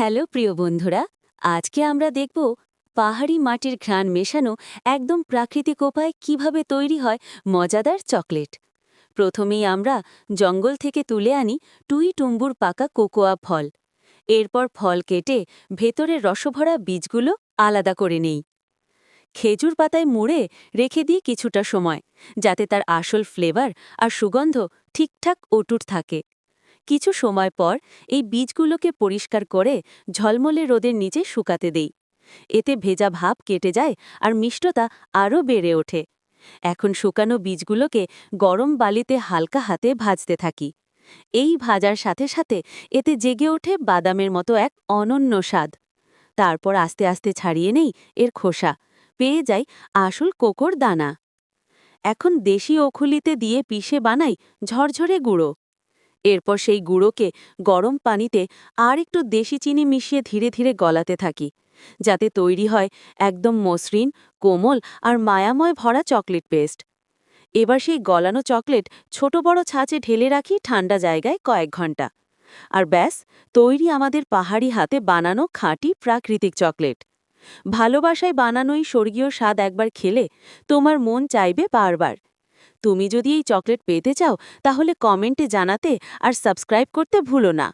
Hello প্রিয় বন্ধুরা, আজকে আমরা দেখব পাহাড়ি মাটির ঘ্রাণ মেশানো একদম প্রাকৃতিক উপায় কীভাবে তৈরি হয় মজাদার চকলেট। প্রথমেই আমরা জঙ্গল থেকে তুলে আনি টুই টুম্বুর পাকা কোকোয়া ফল। এরপর ফল কেটে ভেতরের রসভরা বীজগুলো আলাদা করে নেই। খেজুর পাতায় মুড়ে রেখে দিই কিছুটা সময়, যাতে তার আসল ফ্লেভার আর সুগন্ধ ঠিকঠাক অটুট থাকে। কিছু সময় পর এই বীজগুলোকে পরিষ্কার করে ঝলমলে রোদের নিচে শুকাতে দেই। এতে ভেজা ভাব কেটে যায় আর মিষ্টতা আরও বেড়ে ওঠে। এখন শুকানো বীজগুলোকে গরম বালিতে হালকা হাতে ভাজতে থাকি। এই ভাজার সাথে সাথে এতে জেগে ওঠে বাদামের মতো এক অনন্য স্বাদ। তারপর আস্তে আস্তে ছাড়িয়ে নেই এর খোসা। পেয়ে যাই আসল কোকোর দানা। এখন দেশি ওখুলিতে দিয়ে পিষে বানাই ঝরঝরে গুঁড়ো। এরপর সেই গুঁড়োকে গরম পানিতে আর একটু দেশি চিনি মিশিয়ে ধীরে ধীরে গলাতে থাকি, যাতে তৈরি হয় একদম মসৃণ, কোমল আর মায়াময় ভরা চকলেট পেস্ট। এবার সেই গলানো চকলেট ছোট বড় ছাঁচে ঢেলে রাখি ঠান্ডা জায়গায় কয়েক ঘণ্টা। আর ব্যাস, তৈরি আমাদের পাহাড়ি হাতে বানানো খাঁটি প্রাকৃতিক চকলেট। ভালোবাসায় বানানোই স্বর্গীয় স্বাদ একবার খেলে তোমার মন চাইবে বারবার। তুমি যদি এই চকলেট পেতে চাও তাহলে কমেন্টে জানাতে আর সাবস্ক্রাইব করতে ভুলো না।